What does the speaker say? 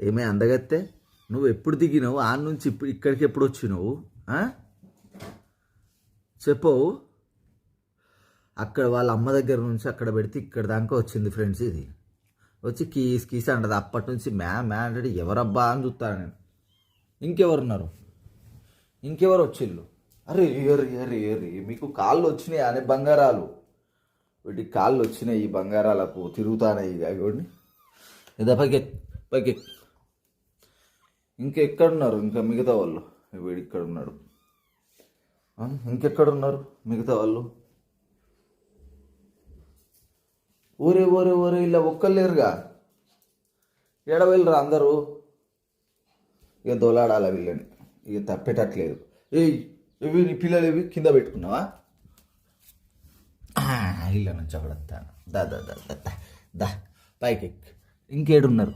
ఏమే అందగత్తే? నువ్వు ఎప్పుడు దిగినావు? ఆ నుంచి ఇప్పుడు ఇక్కడికి ఎప్పుడు వచ్చినావు? చెప్పవు అక్కడ వాళ్ళ అమ్మ దగ్గర నుంచి అక్కడ పెడితే ఇక్కడ దాకా వచ్చింది ఫ్రెండ్స్ ఇది. వచ్చి కీస్ కీస్ అంటది. అప్పటి నుంచి మ్యా మ్యా అంటే ఎవరబ్బా అని చూస్తాను నేను. ఇంకెవరున్నారు? ఇంకెవరు వచ్చిళ్ళు? అరే అరే అరే అరే మీకు కాళ్ళు వచ్చినాయి? అనే బంగారాలు. వీటి కాళ్ళు వచ్చినాయి ఈ బంగారాలకు. తిరుగుతానాయి ఇక ఇవ్వండి ఇదా పైకి పైకి ఇంకెక్కడున్నారు ఇంకా మిగతా వాళ్ళు? వీడు ఇక్కడ ఉన్నాడు. ఇంకెక్కడున్నారు? మిగతా వాళ్ళు? ఊరే ఊరే ఊరే ఇలా ఒక్కలేరుగా ఎడవెళ్ళరా అందరూ? ఇక దొలాడాల వీళ్ళని. ఇక తప్పేటట్లేదు. ఏ ఇవి నీ పిల్లలు ఇవి కింద పెట్టుకున్నావా? ఇళ్ళ నుంచి అక్కడ దా దా దా దా దా పైకి ఇంకేడున్నారు?